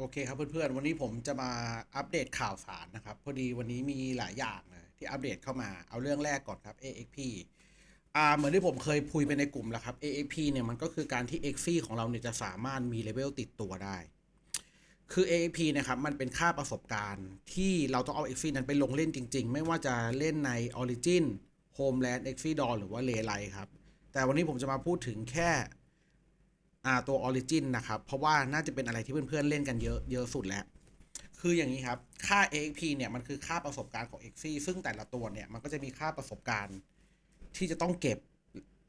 โอเคครับเพื่อนๆ วันนี้ผมจะมาอัปเดตข่าวสารนะครับ พอดีวันนี้มีหลายอย่างเลยที่อัปเดตเข้ามาเอาเรื่องแรกก่อนครับ AXP อ่าเหมือนที่ผมเคยพูดไปในกลุ่มแล้วครับ AXP เนี่ยมันก็คือการที่ x อของเราเนี่ยจะสามารถมีเลเวลติดตัวได้ คือ AXP นะครับมันเป็นค่าประสบการณ์ที่เราต้องเอา x อนั้นไปลงเล่นจริง ๆ ไม่ว่าจะเล่นใน Origin Homeland x อ d o หรือว่า l e y l i ครับแต่วันนี้ผมจะมาพูดถึงแค่ ตัว Origin นะครับ เพราะว่าน่าจะเป็นอะไรที่เพื่อนๆเล่นกันเยอะเยอะสุดแล้ว คืออย่างนี้ครับ ค่า AXP เนี่ยมันคือค่าประสบการณ์ของ XP ซึ่งแต่ละตัวเนี่ยมันก็จะมีค่าประสบการณ์ ที่จะต้องเก็บ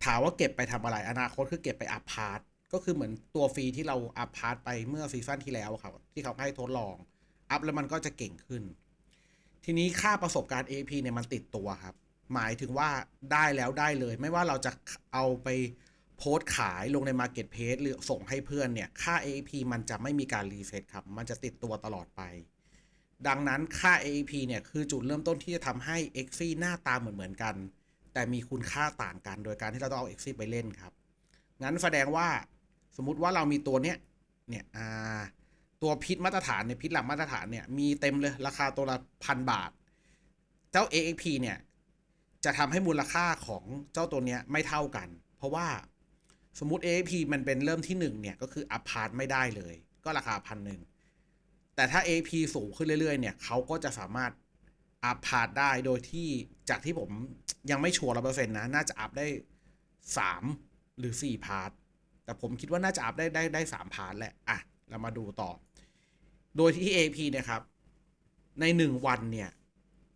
ถามว่าเก็บไปทำอะไร อนาคตคือเก็บไปอัพพาร์ตก็คือเหมือนตัวฟรีที่เราอัพพาร์ตไปเมื่อซีซั่นที่แล้วครับ ที่เขาให้ทดลอง อัพแล้วมันก็จะเก่งขึ้น ทีนี้ค่าประสบการณ์ AP เนี่ยมันติดตัวครับ หมายถึงว่าได้แล้วได้เลย ไม่ว่าเราจะเอาไป โพสต์ขายลงใน Marketplace หรือส่งให้เพื่อนเนี่ย ค่า AP มันจะไม่มีการรีเซ็ตครับ มันจะติดตัวตลอดไป ดังนั้นค่า AAP เนี่ยคือจุดเริ่มต้นที่จะทำให้ x อหน้าตาเหมือนเหมือนกัน แต่มีคุณค่าต่างกัน โดยการที่เราต้องเอา x อไปเล่นครับ งั้นแสดงว่าสมมติว่าเรามีตัวเนี้ยเนี่ยอ่าตัวพิษมาตรฐานเนี่ยพิษหลักมาตรฐานเนี่ยมีเต็มเลยราคาตัวละพันบาท เจ้า AXP เนี่ยจะทำให้มูลค่าของเจ้าตัวเนี้ยไม่เท่ากัน เพราะว่า สมมติ AXP มันเป็นเริ่มที่หนึ่งเนี่ย ก็คืออัพพาร์ตไม่ได้เลย ก็ราคาพันหนึ่งแต่ถ้า AP สูงขึ้นเรื่อยๆ เนี่ยเขาก็จะสามารถอัพพาร์ตได้โดยที่จากที่ผมยังไม่ชัวร์ร้อเปอร์เซ็นต์นะ น่าจะอัพได้ 3 หรือ 4 พาร์ตแต่ผมคิดว่าน่าจะอัพได้ได้ได้สามพาร์ทแหละ อะ เรามาดูต่อ โดยที่ AP นี่ยครับ ใน 1 วันเนี่ย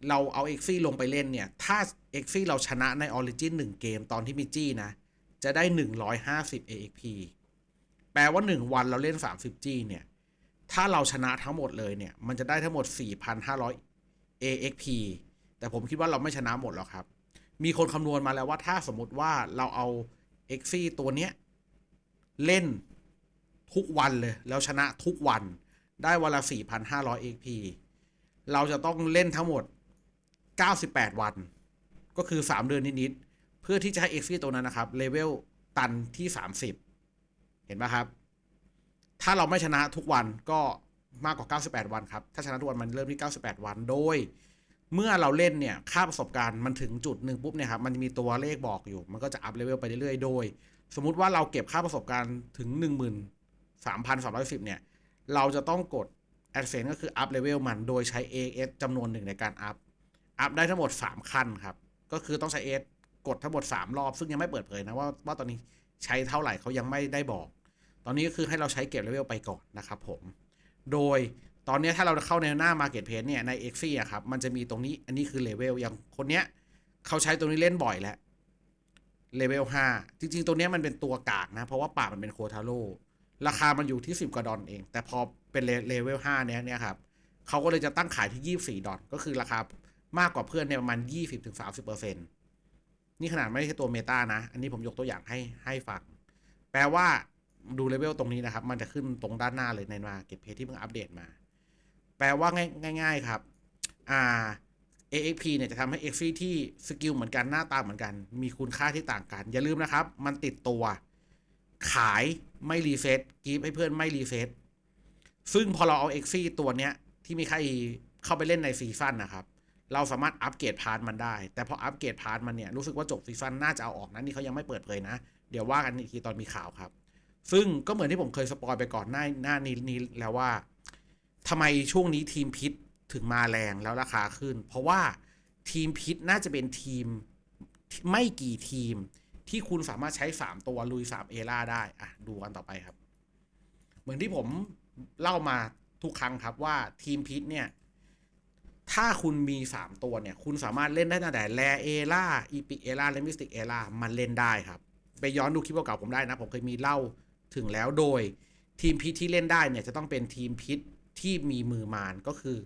เราเอา x อลงไปเล่นเนี่ย ถ้า x อเราชนะใน Origin 1 เกมตอนที่มีจี้นะ จะได้ 150 AXP แปลว่า 1 วันเราเล่น 30จี้เนี่ย ถ้าเราชนะทั้งหมดเลยเนี่ย มันจะได้ทั้งหมด 4,500 AXP แต่ผมคิดว่าเราไม่ชนะหมดหรอกครับ มีคนคำนวณมาแล้วว่าถ้าสมมติว่าเราเอา x อตัวเนี้ย เล่นทุกวันเลย แล้วชนะทุกวันได้วันละ 4,500 XP เราจะต้องเล่นทั้งหมด 98 วัน ก็คือ 3 เดือนนิด ๆ เพื่อที่จะให้ x ตัวนั้นนะครับเลเวลตันที่ 30 เห็นไหมครับ ถ้าเราไม่ชนะทุกวันก็มากกว่า 98 วันครับ ถ้าชนะทุกวันมันเริ่มที่ 98 วันโดย เมื่อเราเล่นเนี่ยค่าประสบการณ์มันถึงจุดหนึ่งปุ๊บเนี่ยครับมันจะมีตัวเลขบอกอยู่ มันก็จะอัพเลเวลไปเรื่อยๆโดย สมมุติว่าเราเก็บค่าประสบการณ์ถึง 13,310เนี่ยเราจะต้องกด Advance ก็คือ up level มันโดยใช้ AS จำนวนหนึ่งในการ up up ได้ทั้งหมด 3 ขั้นครับ ก็คือต้องใช้ AS กดทั้งหมด 3 รอบ ซึ่งยังไม่เปิดเผยนะว่าว่าตอนนี้ใช้เท่าไหร่เขายังไม่ได้บอก ตอนนี้ก็คือให้เราใช้เก็บเลเวลไปก่อนนะครับผม โดยตอนนี้ถ้าเราเข้าในหน้า Marketplace เนี่ยใน x ออะครับมันจะมีตรงนี้อันนี้คือเลเวลอย่างคนเนี้ยเขาใช้ตรงนี้เล่นบ่อยแล้วเลเวล5จริงๆ ตัวนี้มันเป็นตัวกากนะ เพราะว่าป่ามันเป็นโคทาโร่ราคามันอยู่ที่ 10 กว่าดอลเอง แต่พอเป็นเลเวล5เนี้ยเนี่ยครับเขาก็เลยจะตั้งขายที่ 24 ดอลก็คือราคามากกว่าเพื่อนเนี่ยประมาณ 20-30% นี่ขนาดไม่ใช่ตัวเมตานะ อันนี้ผมยกตัวอย่างให้ให้ฟัง แปลว่าดูเลเวลตรงนี้นะครับ มันจะขึ้นตรงด้านหน้าเลยในมาเก็ตเพจที่เพิ่งอัปเดตมา แปลว่าง่ายๆครับอ่า AXP เนี่ยจะทำให้ XP ที่สกิลเหมือนกันหน้าตาเหมือนกัน มีคุณค่าที่ต่างกัน อย่าลืมนะครับ มันติดตัว ขายไม่รีเซ็ตกีฟให้เพื่อนไม่รีเซ็ตซึ่งพอเราเอา XP ตัวเนี้ยที่มีค่า E เข้าไปเล่นในซีซั่นนะครับ เราสามารถอัปเกรดพาร์ทมันได้ แต่พออัปเกรดพาร์ทมันเนี่ยรู้สึกว่าจบซีซั่นน่าจะเอาออกนะนี่เขายังไม่เปิดเผยนะ เดี๋ยวว่ากันอีกทีตอนมีข่าวครับ ซึ่งก็เหมือนที่ผมเคยสปอยไปก่อนหน้าหน้านี้นี้แล้วว่าทำไมช่วงนี้ทีมพิษถึงมาแรงแล้วราคาขึ้น เพราะว่าทีมพิษน่าจะเป็นทีมไม่กี่ทีมที่คุณสามารถใช้ 3 ตัวลุย 3 เอล่าได้อะดูกันต่อไปครับ เหมือนที่ผมเล่ามาทุกครั้งครับว่าทีมพิษเนี่ย ถ้าคุณมี 3 ตัวเนี่ย คุณสามารถเล่นได้ตั้งแต่แรเอล่าอีพิเอล่าและมิสติกเอล่ามันเล่นได้ครับ ไปย้อนดูคลิปเก่าๆผมได้นะ ผมเคยมีเล่าถึงแล้วโดย ทีมพิษที่เล่นได้เนี่ย จะต้องเป็นทีมพิษที่มีมือมานก็คือ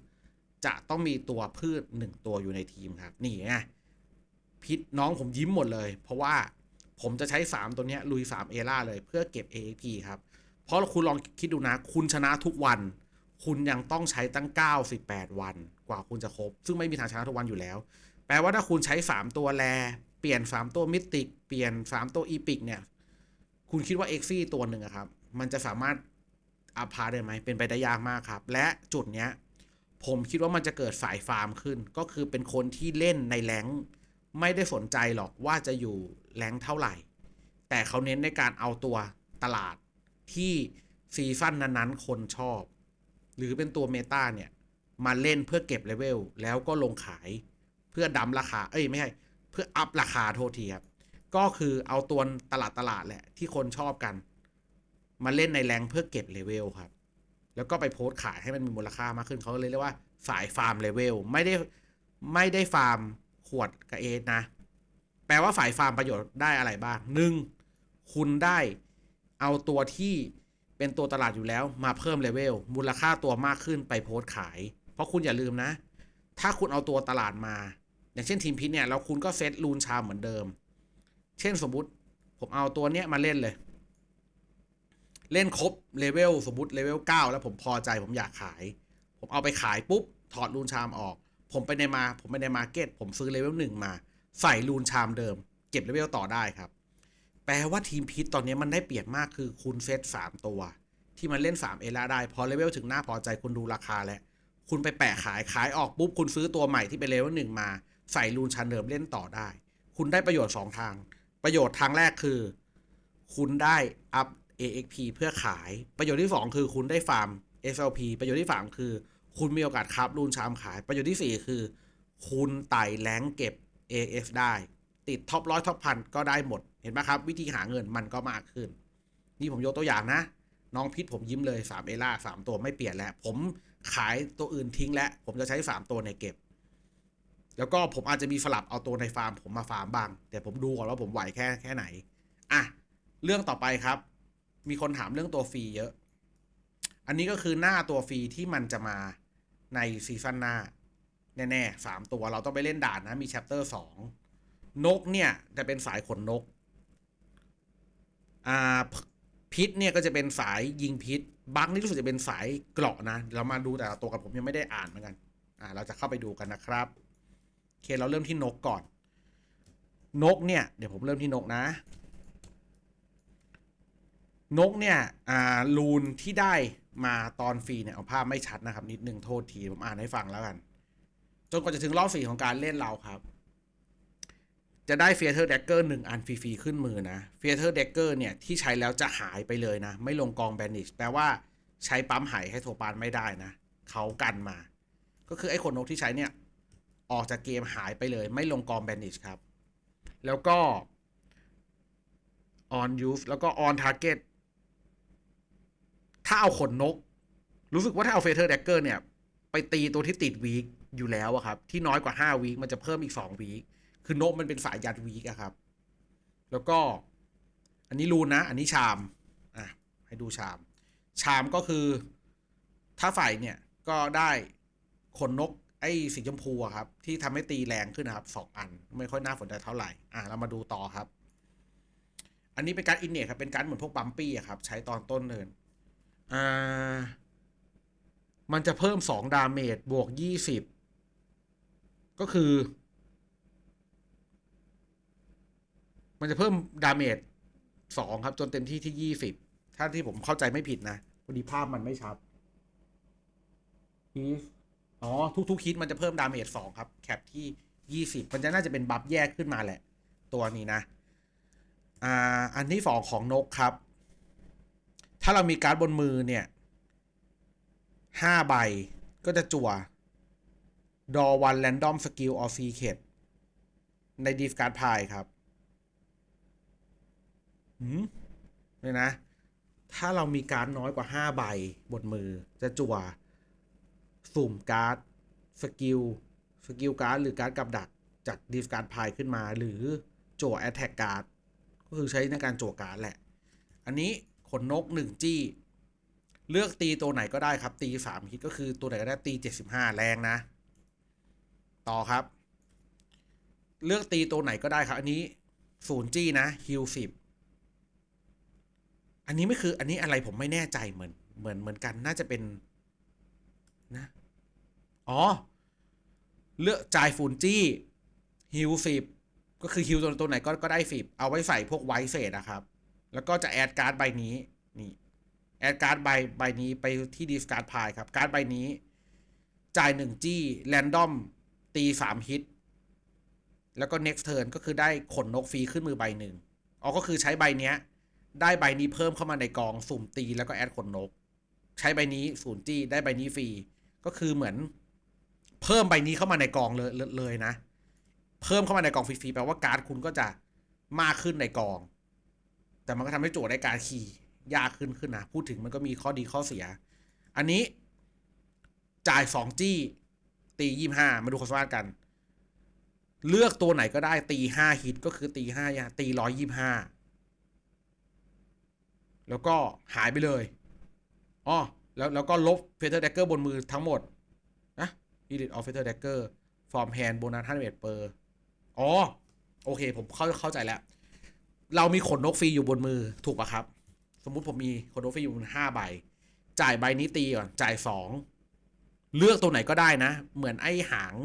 จะต้องมีตัวพืชหนึ่งตัวอยู่ในทีมครับ นี่ไงพิษน้องผมยิ้มหมดเลย เพราะว่าผมจะใช้ 3 ตัวเนี้ยลุย3เอล่าเลยเพื่อเก็บ AXP ครับ เพราะคุณลองคิดดูนะ คุณชนะทุกวัน คุณยังต้องใช้ตั้ง 98 วันกว่าคุณจะครบ ซึ่งไม่มีทางชนะทุกวันอยู่แล้ว แปลว่าถ้าคุณใช้ 3 ตัวแล เปลี่ยน 3 ตัวมิติก เปลี่ยน 3 ตัวอีพิกเนี่ย คุณคิดว่า x อตัวหนึ่งครับ มันจะสามารถอัพพาร์ได้ไหม เป็นไปได้ยากมากครับ และจุดเนี้ย ผมคิดว่ามันจะเกิดสายฟาร์มขึ้น ก็คือเป็นคนที่เล่นในแรงไม่ได้สนใจหรอกว่าจะอยู่แรงเท่าไหร่ แต่เขาเน้นในการเอาตัวตลาดที่ซีซั่นนั้นๆ คนชอบ หรือเป็นตัวเมตาเนี่ยมาเล่นเพื่อเก็บเลเวลแล้วก็ลงขายเพื่อดัมราคา เอ้ยไม่ใช่เพื่ออัพราคาโทษทีครับ ก็คือเอาตัวตลาดตลาดแหละที่คนชอบกัน มาเล่นในแรงเพื่อเก็บเลเวลครับ แล้วก็ไปโพสต์ขายให้มันมีมูลค่ามากขึ้นเขาเลยเรียกว่าสายฟาร์มเลเวลไม่ได้ไม่ได้ฟาร์มขวดกับเอสนะ แปลว่าฝ่ายฟาร์มประโยชน์ได้อะไรบ้างหนึ่งคุณได้เอาตัวที่ เป็นตัวตลาดอยู่แล้วมาเพิ่มเลเวลมูลค่าตัวมากขึ้นไปโพสต์ขาย เพราะคุณอย่าลืมนะ ถ้าคุณเอาตัวตลาดมา อย่างเช่นทีมพิษเนี่ยแล้วคุณก็เซตรูนชามเหมือนเดิม เช่นสมมุติผมเอาตัวเนี้ยมาเล่นเลย เล่นครบเลเวลสมมติเลเวล9แล้วผมพอใจผมอยากขาย ผมเอาไปขายปุ๊บ ถอดรูนชามออก ผมไปในมา ผมไปในมาร์เก็ตผมซื้อเลเวลหนึ่งมา ใส่รูนชามเดิม เก็บเลเวลต่อได้ครับ แปลว่าทีมพิษตอนนี้มันได้เปรียบมากคือคุณเซต3ตัว ที่มันเล่น3เอล่าได้พอเลเวลถึงหน้าพอใจคุณดูราคาแล้วคุณไปแปะขายขายออกปุ๊บคุณซื้อตัวใหม่ที่เป็นเลเวลหนึ่งมา ใส่รูนชันเดิมเล่นต่อได้ คุณได้ประโยชน์2ทาง ประโยชน์ทางแรกคือ คุณได้อัพ AXP เพื่อขายประโยชน์ที่ 2 คือคุณได้ฟาร์ม SLP ประโยชน์ที่ 3 คือ คุณมีโอกาสคับรูนชามขาย ประโยชน์ที่ 4 คือ คุณไต่แรงเก็บ AS ได้ ติดท็อปร้อยท็อปพันก็ได้หมดเห็นไหมครับ วิธีหาเงินมันก็มากขึ้น นี่ผมยกตัวอย่างนะ น้องพิษผมยิ้มเลย 3 เอล่า3ตัวไม่เปลี่ยนแล้ว ผมขายตัวอื่นทิ้งแล้ว ผมจะใช้ 3 ตัวในเก็บ แล้วก็ผมอาจจะมีสลับเอาตัวในฟาร์ม ผมมาฟาร์มบ้าง แต่ผมดูก่อนว่าผมไหวแค่แค่ไหนอะเรื่องต่อไปครับ มีคนถามเรื่องตัวฟรีเยอะ อันนี้ก็คือหน้าตัวฟรีที่มันจะมาในซีซั่นหน้า แน่ๆสามตัวเราต้องไปเล่นด่านนะมีแชปเตอร์สอง นกเนี่ยจะเป็นสายขนนก อ่าพิษเนี่ยก็จะเป็นสายยิงพิษ บักนี่รู้สึกจะเป็นสายเกราะนะ เรามาดูแต่ละตัวกันผมยังไม่ได้อ่านเหมือนกัน อ่า เราจะเข้าไปดูกันนะครับโอเคเราเริ่มที่นกก่อน นกเนี่ย เดี๋ยวผมเริ่มที่นกนะ นกเนี่ย อ่ารูนที่ได้มาตอนฟรีเนี่ยเอาภาพไม่ชัดนะครับ นิดนึงโทษทีผมอ่านให้ฟังแล้วกัน จนกว่าจะถึงรอบสี่ของการเล่นเราครับ จะได้เฟียเธอร์เดกเกอร์หนึ่งอันฟรีๆขึ้นมือนะเฟียเธอร์เดกเกอร์เนี่ย ที่ใช้แล้วจะหายไปเลยนะ ไม่ลงกองแบนิชแปลว่าใช้ปั๊มหายให้โทปานไม่ได้นะ เขากันมา ก็คือไอ้ขนนกที่ใช้เนี่ย ออกจากเกมหายไปเลย ไม่ลงกองแบนิชครับ แล้วก็ on use แล้วก็ on target ถ้าเอาขนนก รู้สึกว่าถ้าเอาเฟเธอร์แดกเกอร์เนี่ย ไปตีตัวที่ติดวีคอยู่แล้วอะครับ ที่น้อยกว่า 5วีคมันจะเพิ่มอีก 2วีค คือนกมันเป็นสายยัดวีคอะครับ แล้วก็อันนี้รูนนะ อันนี้ชามอะให้ดูชาม ชามก็คือ ถ้าฝ่ายเนี่ยก็ได้ขนนกไอ้สีชมพูครับ ที่ทำให้ตีแรงขึ้นนะครับสองอัน ไม่ค่อยน่าสนใจเท่าไหร่อะเรามาดูต่อครับ อันนี้เป็นการอินเนตครับเป็นการเหมือนพวกบัมปี้อะครับ ใช้ตอนต้นเนินอ่ามันจะเพิ่มสองดาเมจบวกยี่สิบก็คือ มันจะเพิ่มดาเมจสองครับ จนเต็มที่ที่ยี่สิบถ้าที่ผมเข้าใจไม่ผิดนะพอดีภาพมันไม่ชัดฮีสอ๋อ ทุกๆฮิตมันจะเพิ่มดาเมจสองครับ แคปที่ยี่สิบมันจะน่าจะเป็นบัฟแยกขึ้นมาแหละ ตัวนี้นะ อ่า อันที่สองของนกครับ ถ้าเรามีการ์ดบนมือเนี่ยห้าใบก็จะจั่วดอวันแรนดอมสกิลออฟซีเคดในดีฟการ์ดพายครับ เนี่ยนะ ถ้าเรามีการ์ดน้อยกว่า 5 ใบบนมือ จะจั่วสุ่มการ์ดสกิลสกิลการ์ดหรือการ์ดกับดักจากดีฟการ์ดพายขึ้นมา หรือจั่วแอตแทกการ์ดก็คือใช้ในการจั่วการ์ดแหละ อันนี้ขนนกหนึ่งจี้ เลือกตีตัวไหนก็ได้ครับ ตีสามฮิตก็คือตัวไหนก็ได้ตีเจ็ดสิบห้าแรงนะ ต่อครับ เลือกตีตัวไหนก็ได้ครับ อันนี้ศูนย์จี้นะฮิลสิบ อันนี้ไม่คือ อันนี้อะไรผมไม่แน่ใจเหมือนเหมือนเหมือนกันน่าจะเป็นนะ อ๋อ เลือกจ่ายฝูนจี้ฮิลสิบก็คือฮิลตัวตัวไหนก็ก็ได้สิบเอาไว้ใส่พวกไวเศษนะครับ แล้วก็จะแอดการ์ดใบนี้นี่แอดการ์ดใบใบนี้ไปที่ดิสการ์ดพายครับการ์ดใบนี้ จ่ายหนึ่งจี้แรนดอมตีสามฮิตแล้วก็ next turn ก็คือได้ขนนกฟรีขึ้นมือใบหนึ่งอ๋อก็คือใช้ใบเนี้ย ได้ใบนี้เพิ่มเข้ามาในกองสุ่มตีแล้วก็แอดขนนก ใช้ใบนี้ศูนย์จี้ได้ใบนี้ฟรี ก็คือเหมือน เพิ่มใบนี้เข้ามาในกองเลยเลยนะ เพิ่มเข้ามาในกองฟรีๆแปลว่าการ์ดคุณก็จะมากขึ้นในกอง แต่มันก็ทำให้โจทย์ได้การขี่ยากขึ้นขึ้นนะพูดถึงมันก็มีข้อดีข้อเสีย อันนี้จ่ายสองจี้ ตียี่ห้ามาดูความสามารถกัน เลือกตัวไหนก็ได้ตีห้าฮิตก็คือตีห้าตีร้อยยี่ห้า แล้วก็หายไปเลยอ๋อแล้วแล้วก็ลบเฟเธอร์แดกเกอร์บนมือทั้งหมดนะ Elite of Feather Dagger From Hand โบนัส51เปอร์อ๋อ โอเค ผมเข้าเข้าใจแล้ว เรามีขนนกฟรีอยู่บนมือถูกปะครับ สมมุติผมมีขนนกฟรีอยู่บนห้าใบ จ่ายใบนี้ตีก่อน จ่ายสองเลือกตัวไหนก็ได้นะ เหมือนไอ้หาง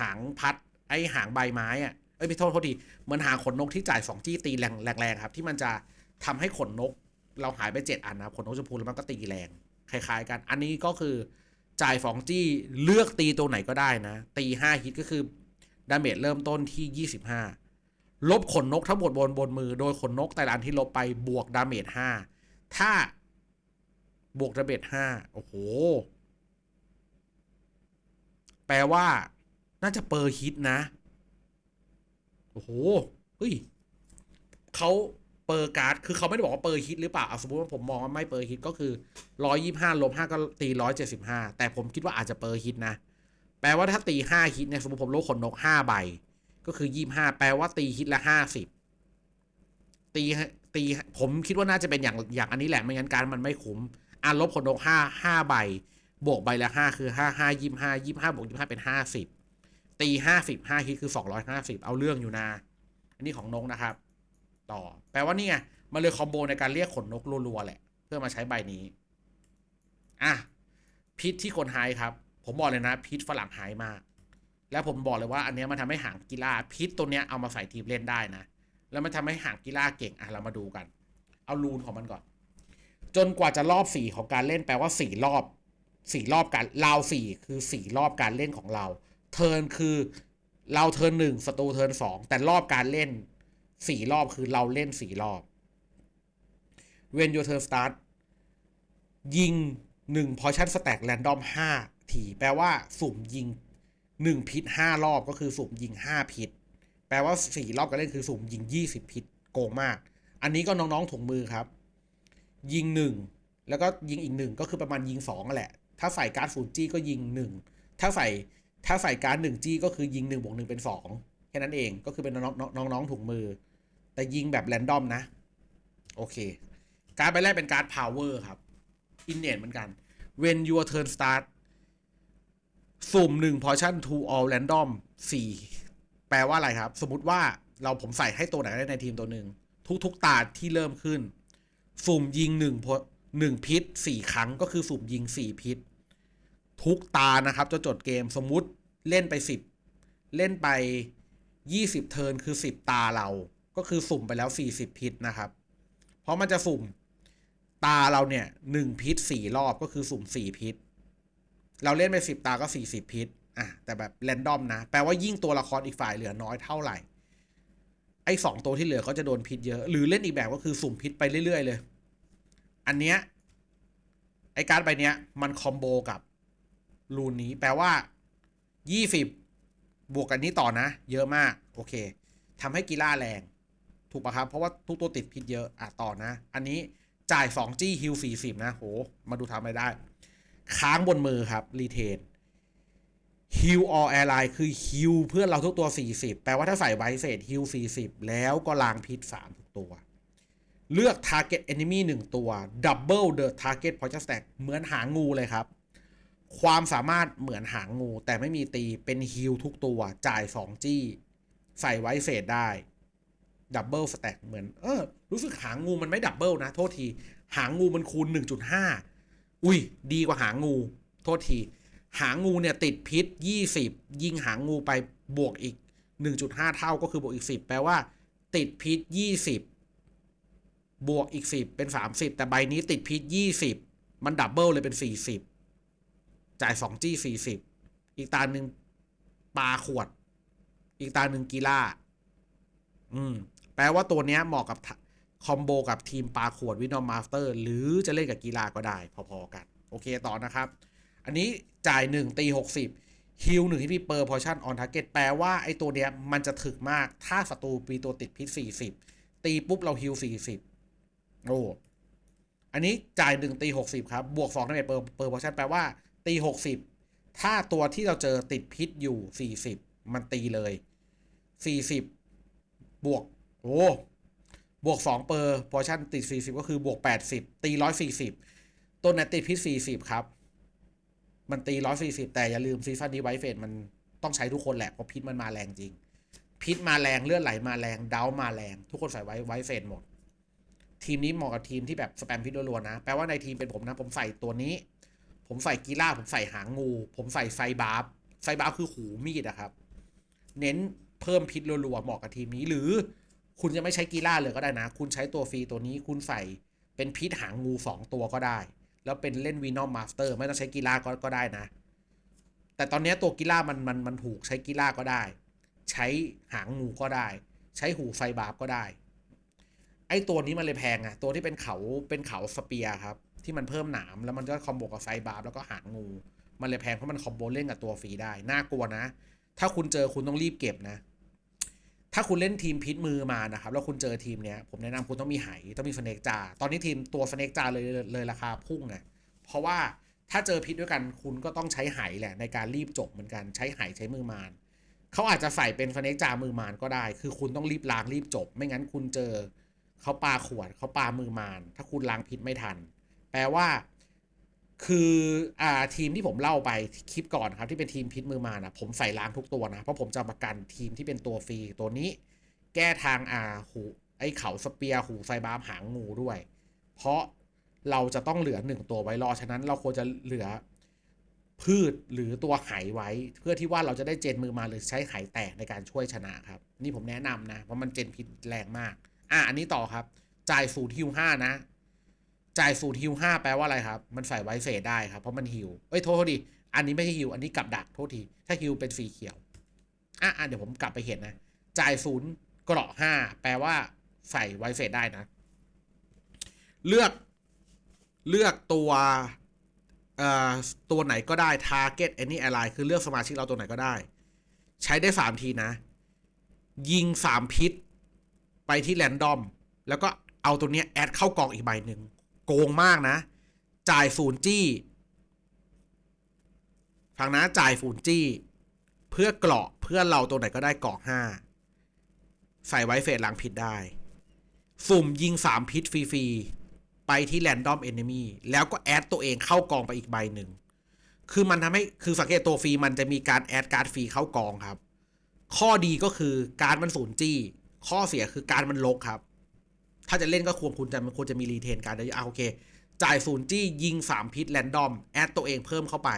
หางพัด ไอ้หางใบไม้อะเอ้ยไม่โทษโทษทีเหมือนหางขนนกที่จ่ายสองจี้ตีแรงแรงๆครับ ที่มันจะ ทำให้ขนนก เราหายไปเจ็ดอันนะขนนกชมพูแล้วมันก็ตีแรงคล้ายๆกัน อันนี้ก็คือจ่ายสองจี้เลือกตีตัวไหนก็ได้นะ ตีห้าฮิตก็คือดาเมจเริ่มต้นที่ยี่สิบห้าลบขนนกทั้งหมดบนบนมือ โดยขนนกแต่ละอันที่ลบไปบวกดาเมจห้าถ้าบวกดาเมจห้าโอ้โห แปลว่า น่าจะเปอร์ฮิตนะ โอ้โหเฮ้ยเขา เปอร์การ์ดคือเขาไม่ได้บอกว่าเปอร์ฮิตหรือเปล่าเอาสมมติว่าผมมองว่าไม่เปอร์ฮิตก็คือร้อยยี่ห้าลบห้าก็ตีร้อยเจ็ดสิบห้าแต่ผมคิดว่าอาจจะเปอร์ฮิตนะ แปลว่าถ้าตีห้าฮิตเนี่ยสมมติผมโลกขนนกห้าใบ ก็คือยี่ห้าแปลว่าตีฮิตละห้าสิบตีตีผมคิดว่าน่าจะเป็นอย่างอย่างอันนี้แหละไม่งั้นการมันไม่คุ้มอะลบขนนกห้าห้าใบบวกใบละห้าคือห้าห้ายี่ห้ายี่ห้าบวกยี่ห้าเป็นห้าสิบตีห้าสิบห้าฮิตคือสองร้อยห้าสิบเอาเรื่องอยู่นะ อันนี้ของนกนะครับ ต่อ แปลว่านี่ไงมันเลยคอมโบในการเรียกขนนกรัวๆแหละ เพื่อมาใช้ใบนี้ อะพิษที่คนไฮครับ ผมบอกเลยนะ พิษฝรั่งไฮมาก แล้วผมบอกเลยว่าอันนี้มันทำให้หางกีฬาพิษตัวเนี้ยเอามาใส่ทีมเล่นได้นะ แล้วมันทำให้หางกีฬาเก่งอะเรามาดูกัน เอารูนของมันก่อน จนกว่าจะรอบสี่ของการเล่นแปลว่าสี่รอบสี่รอบการราวสี่คือสี่รอบการเล่นของเรา เทิร์นคือเราเทิร์นหนึ่งศัตรูเทิร์นสองแต่รอบการเล่น สี่รอบคือเราเล่นสี่รอบ when your turn start ยิงหนึ่ง portion stack random ห้าทีแปลว่าสุ่มยิงหนึ่งพิษห้ารอบก็คือสุ่มยิงห้าพิษ แปลว่าสี่รอบการเล่นคือสุ่มยิงยี่สิบพิษโกงมาก อันนี้ก็น้องๆถุงมือครับ ยิงหนึ่งแล้วก็ยิงอีกหนึ่งก็คือประมาณยิงสองนั่นแหละ ถ้าใส่การ์ดศูนย์จี้ก็ยิงหนึ่งถ้าใส่ถ้าใส่การ์ดหนึ่งจี้ก็คือยิงหนึ่งบวกหนึ่งเป็นสอง ค่นั้นเองก็คือเป็นน้องๆน้องๆถุงมือ แต่ยิงแบบแรนดอมนะ โอเค การ์ดใบแรกเป็นการ์ด power ครับอินเนตเหมือนกัน when your turn start สุ่มหนึ่ง portion to all random สี่แปลว่าอะไรครับ สมมติว่าเราผมใส่ให้ตัวไหนได้ในทีมตัวหนึ่ง ทุกๆตาที่เริ่มขึ้น สุ่มยิงหนึ่งหนึ่งพิษสี่ครั้งก็คือสุ่มยิงสี่พิษ ทุกตานะครับจะจดเกมสมมุติเล่นไปสิบเล่นไป ยี่สิบเทิร์นคือสิบตาเรา ก็คือสุ่มไปแล้วสี่สิบพิษนะครับ เพราะมันจะสุ่มตาเราเนี่ยหนึ่งพิษสี่รอบก็คือสุ่มสี่พิษ เราเล่นไปสิบตาก็สี่สิบพิษอะแต่แบบแรนดอมนะ แปลว่ายิ่งตัวละครอีกฝ่ายเหลือน้อยเท่าไหร่ ไอ้สองตัวที่เหลือเขาจะโดนพิษเยอะ หรือเล่นอีกแบบก็คือสุ่มพิษไปเรื่อย ๆ เลย อันเนี้ยไอ้การ์ดใบเนี้ยมันคอมโบกับรูนนี้ แปลว่ายี่สิ บวกกันนี้ต่อนะ เยอะมาก โอเคทำให้กีฬาแรง ถูกปะครับ เพราะว่าทุกตัวติดพิษเยอะอะต่อนะ อันนี้จ่าย 2 จี้ฮิล40 นะ โห มาดูทำอะไรได้ ค้างบนมือครับ รีเทนฮิลออแอร์ไลน์คือฮิลเพื่อนเราทุกตัว 40 แปลว่าถ้าใส่ไวเศษฮิล40 แล้วก็ล้างพิษ 3 ทุกตัว เลือก Target Enemy 1 ตัว Double the Target Poison Stack เหมือนหางูเลยครับ ความสามารถเหมือนหางงู แต่ไม่มีตีเป็นฮิลทุกตัวจ่าย 2 จี้ ใส่ไว้เศษได้ ดับเบิลสแต็กเหมือน เออ รู้สึกหางงูมันไม่ดับเบิลนะ โทษที หางงูมันคูณ 1.5 อุ้ย ดีกว่าหางงู โทษที หางงูเนี่ยติดพิษ 20 ยิงหางงูไปบวกอีก 1.5 เท่าก็คือบวกอีก 10 แปลว่า ติดพิษ 20 บวกอีกสิบเป็นสามสิบแต่ใบนี้ติดพิษยี่สิบมันดับเบิลเลยเป็นสี่สิบ จ่ายสองจี้สี่สิบอีกตาหนึ่งปลาขวด อีกตาหนึ่งกีฬาอืม แปลว่าตัวเนี้ยเหมาะกับคอมโบกับทีมปลาขวดวินอมมาสเตอร์ หรือจะเล่นกับกีฬาก็ได้ พอๆกัน โอเคต่อนะครับ อันนี้จ่ายหนึ่งตีหกสิบฮิลหนึ่งที่พี่เปอร์พอชั่นออนทาร์เก็ตแปลว่าไอ้ตัวเนี้ยมันจะถึกมากถ้าศัตรูมีตัวติดพิษสี่สิบตีปุ๊บเราฮิลสี่สิบโอ้อันนี้จ่ายหนึ่งตีหกสิบครับ บวกสองในเปอร์เปอร์พอชั่นแปลว่า ตีหกสิบถ้าตัวที่เราเจอติดพิษอยู่สี่สิบมันตีเลยสี่สิบบวกโอ้บวกสองเปอร์พอชั่นติดสี่สิบก็คือบวกแปดสิบตีร้อยสี่สิบตัวนั้นติดพิษสี่สิบครับ มันตีร้อยสี่สิบแต่อย่าลืมซีซั่นนี้ไวท์เฟสมันต้องใช้ทุกคนแหละเพราะพิษมันมาแรงจริง พิษมาแรงเลือดไหลมาแรงเดามาแรง ทุกคนใส่ไว้ไวท์เฟสหมด ทีมนี้เหมาะกับทีมที่แบบสแปมพิษรัวๆนะ แปลว่าในทีมเป็นผมนะ ผมใส่ตัวนี้ ผมใส่กีล่าผมใส่หางงู ผมใส่ไฟบาร์ฟไฟบาร์ฟคือหูมีดอะครับ เน้นเพิ่มพิษรัวๆเหมาะกับทีมนี้ หรือคุณจะไม่ใช้กีล่าเลยก็ได้นะ คุณใช้ตัวฟรีตัวนี้คุณใส่เป็นพิษหางงูสองตัวก็ได้ แล้วเป็นเล่นวีนอมมาสเตอร์ไม่ต้องใช้กีฬาก็ก็ได้นะ แต่ตอนนี้ตัวกีฬามันมันมันถูกใช้กีฬาก็ได้ ใช้หางงูก็ได้ ใช้หูไฟบาร์บก็ได้ไอ้ตัวนี้มันเลยแพงอะตัวที่เป็นเขาเป็นเขาสเปียร์ครับ ที่มันเพิ่มหนามแล้วมันก็คอมโบกับไฟบาร์บแล้วก็หางงู มันเลยแพงเพราะมันคอมโบเล่นกับตัวฟรีได้ น่ากลัวนะ ถ้าคุณเจอคุณต้องรีบเก็บนะ ถ้าคุณเล่นทีมพิษมือมานะครับ แล้วคุณเจอทีมเนี้ย ผมแนะนำคุณต้องมีไหต้องมีสเนกจา ตอนนี้ทีมตัวสเนกจาเลยเลยราคาพุ่งไงเพราะว่าถ้าเจอพิษด้วยกันคุณก็ต้องใช้ไหแหละในการรีบจบเหมือนกันใช้ไหใช้มือมานเขาอาจจะใส่เป็นสเนกจามือมานก็ได้ คือคุณต้องรีบล้างรีบจบ ไม่งั้นคุณเจอเขาปาขวดเขาปามือมาน ถ้าคุณล้างพิษไม่ทัน แปลว่า คืออ่าทีมที่ผมเล่าไปคลิปก่อนครับที่เป็นทีมพิษมือมานะผมใส่ล้างทุกตัวนะ เพราะผมจะประกันทีมที่เป็นตัวฟรีตัวนี้ แก้ทางอ่าหูไอ้เขาสเปียร์หูไฟบาร์มหางงูด้วย เพราะเราจะต้องเหลือหนึ่งตัวไว้รอ ฉะนั้นเราควรจะเหลือพืชหรือตัวไหไว้ เพื่อที่ว่าเราจะได้เจนมือมาหรือใช้ไหแตกในการช่วยชนะครับ นี่ผมแนะนำนะเพราะมันเจนพิษแรงมาก อะอันนี้ต่อครับ จ่ายสูตรฮิวห้านะ จ่ายสูตรฮิวห้าแปลว่าอะไรครับ มันใส่ไวเฟสได้ครับ เพราะมันฮิวเอ้ยโทษดีอันนี้ไม่ใช่ฮิวอันนี้กลับดักโทษที ถ้าฮิวเป็นสีเขียวอะอะเดี๋ยวผมกลับไปเห็นนะ จ่ายศูนย์เกราะห้าแปลว่าใส่ไวเฟสได้นะ เลือกเลือกตัวเอ่อตัวไหนก็ได้ target any ally คือเลือกสมาชิกเราตัวไหนก็ได้ ใช้ได้สามทีนะ ยิงสามพิษ ไปที่แรนดอม แล้วก็เอาตัวเนี้ยแอดเข้ากล่องอีกใบหนึ่ง โกงมากนะ จ่ายศูนย์จี้ฟังนะจ่ายศูนย์จี้ เพื่อเกราะเพื่อเราตัวไหนก็ได้เกราะห้าใส่ไว้เฟสล้างพิษได้ สุ่มยิงสามพิษฟรีๆ ไปที่แรนดอมเอนเนมีแล้วก็แอดตัวเองเข้ากองไปอีกใบหนึ่ง คือมันทำให้คือสังเกตตัวฟรีมันจะมีการแอดการ์ดฟรีเข้ากองครับ ข้อดีก็คือการมันศูนย์จี้ ข้อเสียคือการมันลกครับ ถ้าจะเล่นก็ควรคุณจะมันควรจะมีรีเทนการได้อะโอเค จ่ายศูนย์จี้ยิง 3 พิษแรนดอม แอดตัวเองเพิ่มเข้าไป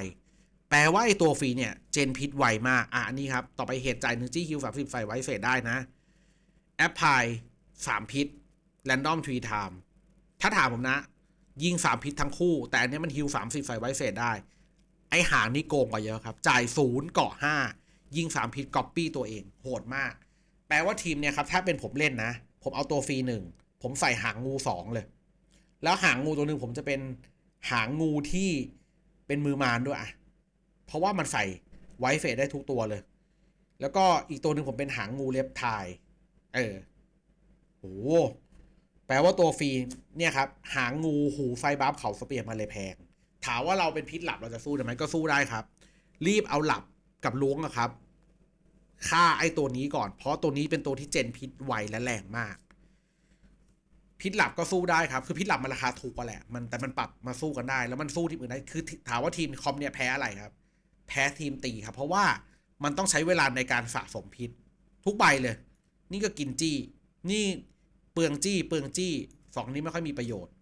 แปลว่าไอตัวฟรีเนี่ย เจนพิษไวมาก อะอันนี้ครับ ต่อไปเหตุจ่ายหนึ่งจี้คิวสามสิบใส่ไว้เฟสได้นะแอปพลายสามพิษแรนดอมทรีไทม์ถ้าถามผมนะ ยิงสามพิษทั้งคู่ แต่อันนี้มันฮิวสามสิบใส่ไว้เฟสได้ ไอหางนี่โกงกว่าเยอะครับ จ่ายศูนย์เกาะห้ายิงสามพิษก๊อปปี้ตัวเองโหดมาก แปลว่าทีมเนี่ยครับถ้าเป็นผมเล่นนะ ผมเอาตัวฟรีหนึ่ง ผมใส่หางงูสองเลย แล้วหางงูตัวหนึ่งผมจะเป็นหางงูที่เป็นมือมารด้วยอะเพราะว่ามันใส่ไวเฟสได้ทุกตัวเลย แล้วก็อีกตัวหนึ่งผมเป็นหางงูเล็บทาย เออโหแปลว่าตัวฟรีเนี่ยครับ หางงูหูไฟบัฟเขาสเปียร์มันเลยแพง ถามว่าเราเป็นพิษหลับเราจะสู้ได้ไหมก็สู้ได้ครับ รีบเอาหลับกับล้วงอะครับฆ่าไอ้ตัวนี้ก่อน เพราะตัวนี้เป็นตัวที่เจนพิษไวและแรงมาก พิษหลับก็สู้ได้ครับ คือพิษหลับมันราคาถูกกว่าแหละ มันแต่มันปรับมาสู้กันได้ แล้วมันสู้ทีมอื่นได้ คือถามว่าทีมคอมเนี่ยแพ้อะไรครับ แพ้ทีมตีครับ เพราะว่ามันต้องใช้เวลาในการสะสมพิษ ทุกใบเลย นี่ก็กินจี้ นี่เปลืองจี้ เปลืองจี้ สองนี้ไม่ค่อยมีประโยชน์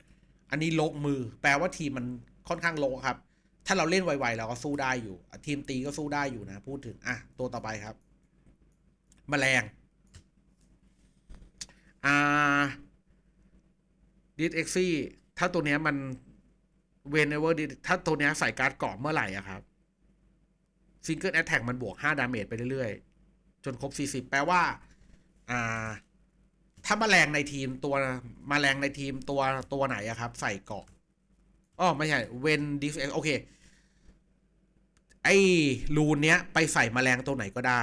อันนี้ลกมือ แปลว่าทีมมันค่อนข้างโลครับ ถ้าเราเล่นไวๆเราก็สู้ได้อยู่ ทีมตีก็สู้ได้อยู่นะ พูดถึง อะ ตัวต่อไปครับ แมลง อ่า ดิสเอ็กซี่ถ้าตัวเนี้ยมันเวนเวอร์ดิถ้าตัวเนี้ยใส่การ์ดเกาะเมื่อไหร่อะครับซิงเกิลแอตแทกมันบวก 5 ดาเมจไปเรื่อยๆ จนครบ 40 แปลว่า อ่า ถ้ามาแรงในทีมตัวมาแรงในทีมตัวตัวไหนอะครับ ใส่เกาะอ๋อไม่ใช่เวนดิสโอเค ไอ้รูนเนี้ย ไปใส่แมลงตัวไหนก็ได้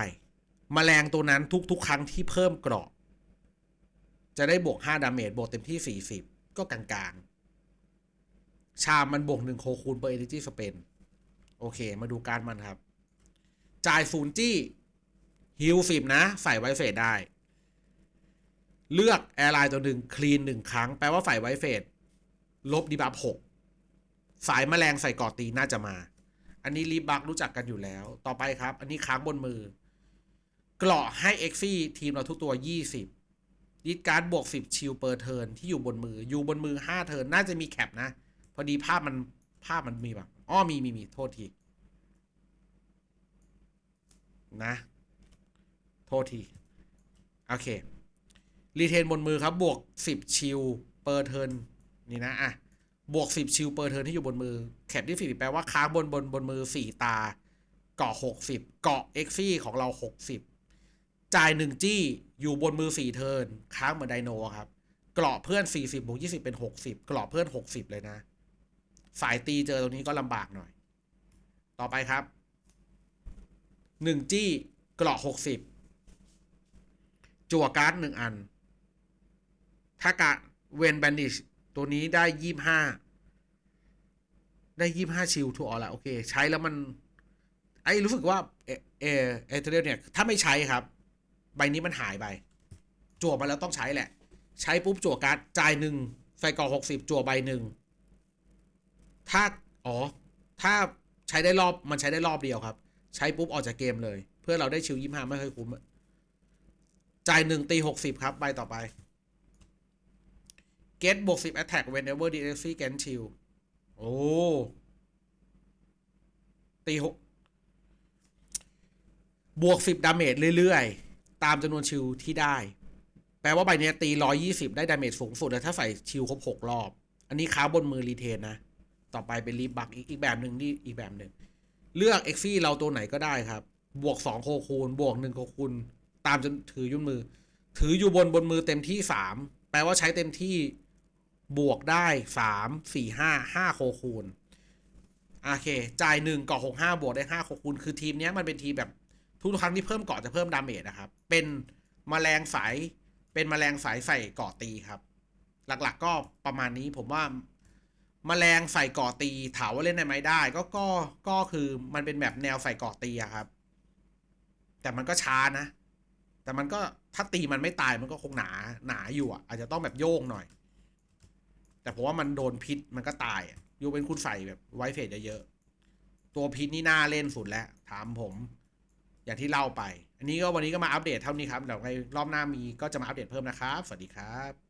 แมลงตัวนั้นทุก ๆ ครั้งที่เพิ่มเกราะจะได้บวก 5 ดาเมจบวกเต็มที่ 40 ก็กลางๆ ชามมันบวกหนึ่งโคคูณเปอร์เอเนจีสเปนโอเค มาดูการมันครับ จ่ายศูนย์จี้ฮิลสิบนะ ใส่ไวเฟสได้ เลือกแอร์ไลน์ตัวหนึ่งคลีนหนึ่งครั้ง แปลว่าใส่ไวเฟสลบดีบัฟหกสายแมลงใส่กอตีน่าจะมา อันนี้รีบักรู้จักกันอยู่แล้ว ต่อไปครับ อันนี้ค้างบนมือ เกราะให้เอ็กซี่ทีมเราทุกตัว20 ดิดการ์ดบวก 10 ชิลเปอร์เทิร์นที่อยู่บนมืออยู่บนมือ 5 เทิร์นน่าจะมีแคปนะ พอดีภาพมันภาพมันมีแบบอ้อมีมีมีโทษที นะ โทษที โอเค รีเทนบนมือครับ บวก 10 ชิลเปอร์เทิร์นนี่นะ อะ บวก 10 ชิลเปอร์เทิร์นที่อยู่บนมือ แคปที่ 40 แปลว่าค้างบนบนบนมือ 4 ตา เกาะ 60 เกาะเอ็กซี่ของเรา 60 จ่าย1จี้อยู่บนมือ4เทิร์นค้างเหมือนไดโนครับกราะเพื่อน40บวก20เป็น60เกราะเพื่อน60เลยนะ สายตีเจอตรงนี้ก็ลำบากหน่อย ต่อไปครับ1จี้กราะ60จั่วการ์ดหนึ่งอัน ถ้าการเวนแบนดิชตัวนี้ได้ยี่ห้าได้ยี่ห้าชิลถูกออละโอเค ใช้แล้วมัน ไอ้รู้สึกว่า เอเอเอเทเรียเนี่ย ถ้าไม่ใช้ครับ ใบนี้มันหายไป จั่วมาแล้วต้องใช้แหละ ใช้ปุ๊บจั่วการ์ดจ่ายหนึ่งใส่กล่อหกสิบจั่วใบหนึ่งถ้าอ๋อ ถ้าใช้ได้รอบมันใช้ได้รอบเดียวครับ ใช้ปุ๊บออกจากเกมเลย เพื่อเราได้ชิลยี่ห้าไม่ค่อยคุ้มจ่ายหนึ่งตีหกสิบครับใบต่อไป get บวกสิบ attack whenever the enemy can chill โอ้ตีหกบวกสิบดาเมจเรื่อย ๆ ตามจำนวนชิลที่ได้ แปลว่าใบนี้ตีร้อยี่สิบได้ดาเมจสูงสุดเลยถ้าใส่ชิลครบหกรอบ อันนี้ค้าบนมือรีเทนนะ ต่อไปเป็นรีบักอีกอีกแบบหนึ่งนี่อีกแบบหนึ่ง เลือกเอ็กซี่เราตัวไหนก็ได้ครับ บวกสองโคคูณ บวกหนึ่งโคคูณ ตามจนถือยุ่นมือ ถืออยู่บนบนมือเต็มที่สามแปลว่าใช้เต็มที่บวกได้สามสี่ห้าห้าโคคูณโอเค จ่ายหนึ่งกาะหกห้าบวกได้ห้าโคคูณคือทีมเนี้ยมันเป็นทีมแบบ ทุกครั้งที่เพิ่มเกาะจะเพิ่มดาเมจนะครับ เป็นมแมลงสาย เป็นมแมลงสายใส่เกาะตีครับ หลักๆก็ประมาณนี้ผมว่ามแมลงใส่เกาะตีถามว่าเล่นได้ไหมได้ ก็ก็ก็คือมันเป็นแบบแนวใส่เกาะตีอะครับ แต่มันก็ช้านะ แต่มันก็ถ้าตีมันไม่ตายมันก็คงหนาหนาอยู่อะอาจจะต้องแบบโยงหน่อย แต่ผมว่ามันโดนพิษมันก็ตายอยูเป็นคุณใส่แบบไวเฟสเยอะๆตัวพิษนี่น่าเล่นสุดแล้วถามผม อย่างที่เล่าไป อันนี้ก็วันนี้ก็มาอัปเดตเท่านี้ครับเดี๋ยวในรอบหน้ามีก็จะมาอัปเดตเพิ่มนะครับ สวัสดีครับ